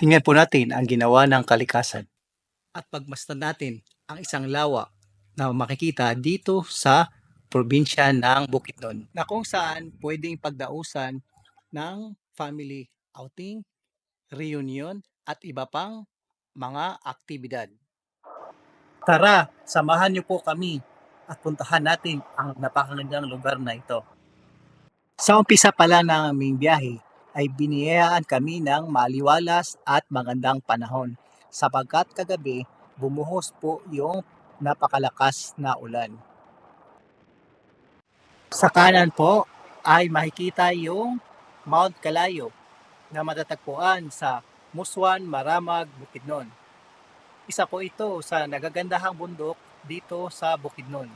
Tingnan po natin ang ginawa ng kalikasan. At pagmasdan natin ang isang lawa na makikita dito sa probinsya ng Bukidnon na kung saan pwedeng pagdausan ng family outing, reunion at iba pang mga aktibidad. Tara, samahan niyo po kami at puntahan natin ang napakagandang lugar na ito. Sa umpisa pala ng aming biyahe ay biniyayaan kami ng maliwalas at magandang panahon sapagkat kagabi bumuhos po yung napakalakas na ulan. Sa kanan po ay makikita yung Mount Kalayo na matatagpuan sa Muswan, Maramag, Bukidnon. Isa po ito sa nagagandahang bundok dito sa Bukidnon.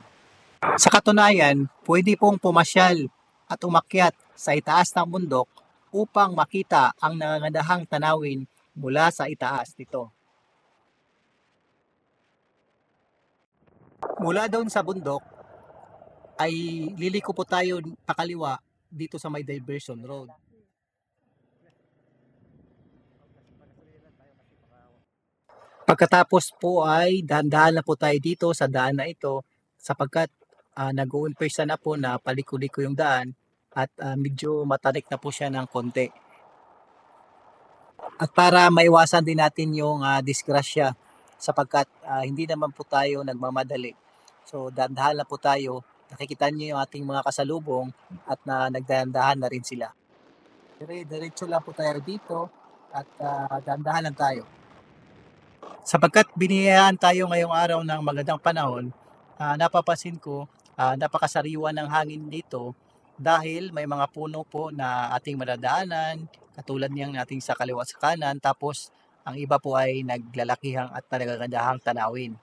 Sa katunayan, pwede pong pumasyal at umakyat sa itaas ng bundok upang makita ang nagagandahang tanawin mula sa itaas nito. Mula doon sa bundok ay liliko po tayo pakaliwa dito sa may diversion road. Pagkatapos po ay dahan-dahan na po tayo dito sa daan na ito sapagkat uh, nag-uumpisa na po na paliko-liko yung daan at uh, medyo matarik na po siya ng konti. At para maiwasan din natin yung uh, disgrasya sapagkat uh, hindi naman po tayo nagmamadali. So dahan-dahan na po tayo, nakikita niyo yung ating mga kasalubong at na uh, na rin sila. Dire diretso lang po tayo dito at uh, dahan-dahan lang tayo. Sapagkat biniyayaan tayo ngayong araw ng magandang panahon, uh, napapansin ko uh, napakasariwa ng hangin dito dahil may mga puno po na ating madadaanan, katulad niyang nating sa kaliwa sa kanan, tapos ang iba po ay naglalakihang at nagagandahang tanawin.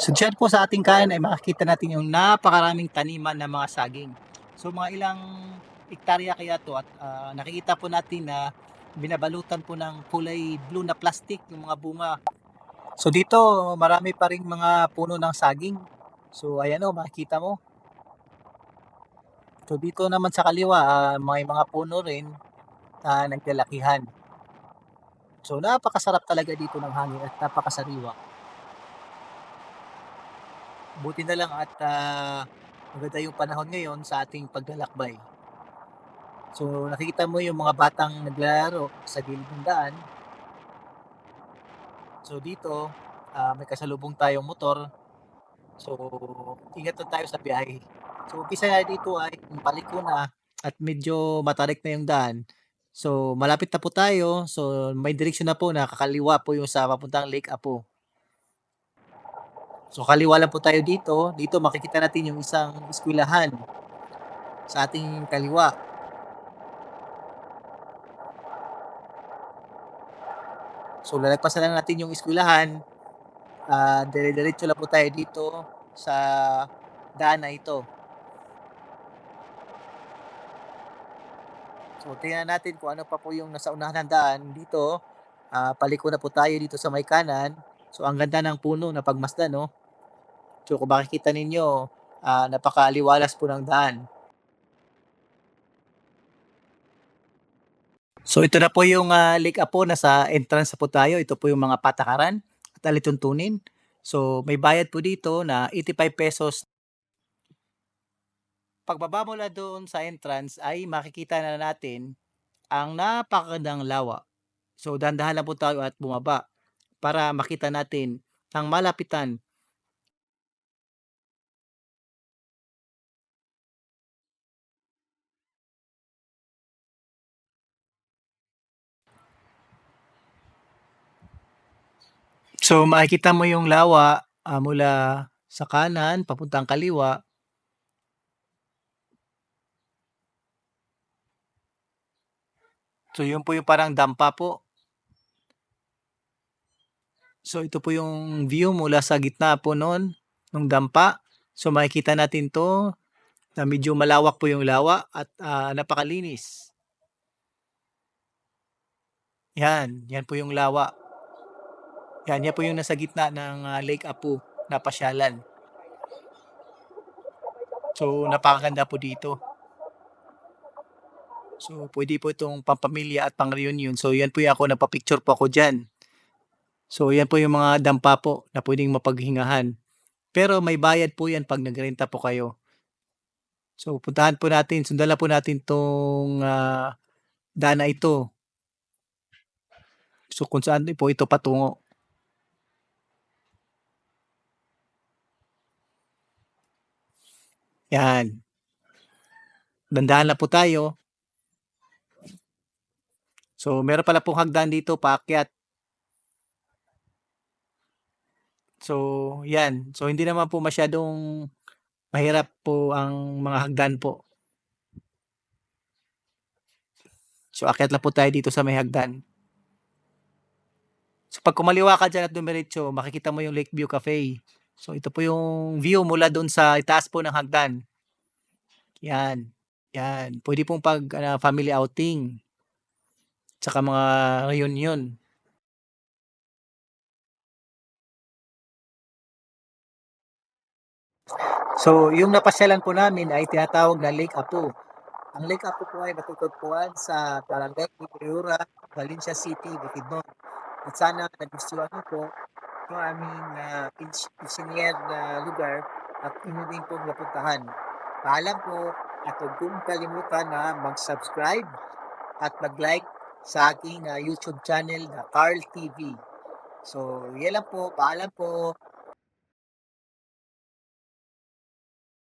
So dyan po sa ating kanan ay makikita natin yung napakaraming taniman ng mga saging. So mga ilang hektarya kaya to at uh, nakikita po natin na binabalutan po ng kulay blue na plastic yung mga bunga. So dito marami pa ring mga puno ng saging. So ayan o makikita mo. So dito naman sa kaliwa uh, may mga puno rin na uh, naglalakihan. So napakasarap talaga dito ng hangin at napakasariwa buti na lang at uh, maganda yung panahon ngayon sa ating paglalakbay. So nakikita mo yung mga batang naglalaro sa gilid ng daan. So dito, uh, may kasalubong tayong motor. So ingat na tayo sa biyahe. So umpisa dito ay paliko na at medyo matarik na yung daan. So malapit na po tayo. So may direksyon na po na kakaliwa po yung sa papuntang Lake Apo. So kaliwa lang po tayo dito. Dito makikita natin yung isang eskwelahan sa ating kaliwa. So lalagpasan lang natin yung eskwelahan. Uh, dire-diretso lang po tayo dito sa daan na ito. So tingnan natin kung ano pa po yung nasa unahan ng daan. Dito, uh, paliko na po tayo dito sa may kanan. So ang ganda ng puno na pagmasdan, no? So kung makikita ninyo, uh, napakaaliwalas po ng daan. So ito na po yung uh, Lake Apo, nasa entrance po tayo. Ito po yung mga patakaran at alituntunin. So may bayad po dito na 85 pesos. Pagbaba mula doon sa entrance ay makikita na natin ang napakagandang lawa. So dandahan lang po tayo at bumaba para makita natin ang malapitan So makikita mo yung lawa ah, mula sa kanan papuntang kaliwa. So yun po yung parang dampa po. So ito po yung view mula sa gitna po noon ng dampa. So makikita natin to na medyo malawak po yung lawa at uh, napakalinis. Yan, yan po yung lawa. Yan, yan po yung nasa gitna ng ah, Lake Apu na pasyalan. So, napakaganda po dito. So, pwede po itong pampamilya at pang-reunion. So, yan po yung ako, napapicture po ako dyan. So, yan po yung mga dampa po na pwedeng mapaghingahan. Pero may bayad po yan pag nagrenta po kayo. So, puntahan po natin, sundan lang po natin tong ah, daan na ito. So, kung saan po ito patungo. Yan. Dandahan lang po tayo. So, meron pala pong hagdan dito paakyat. So, yan. So, hindi naman po masyadong mahirap po ang mga hagdan po. So, akyat lang po tayo dito sa may hagdan. So, pag kumaliwa ka dyan at dumiretso, makikita mo yung Lakeview Cafe. So, ito po yung view mula doon sa itaas po ng hagdan. Yan. Yan. Pwede pong pag ano, family outing. Tsaka mga reunion. So, yung napasyalan po namin ay tinatawag na Lake Apu. Ang Lake Apu po ay natutugpuan sa Barangay Priora, Valencia City, Bukidnon. At sana nagustuhan niyo po yung aming uh, engineer na lugar at inyo din pong napuntahan. Paalam po at huwag kong kalimutan na mag-subscribe at mag-like sa aking uh, YouTube channel na Carl TV. So, yan lang po. Paalam po.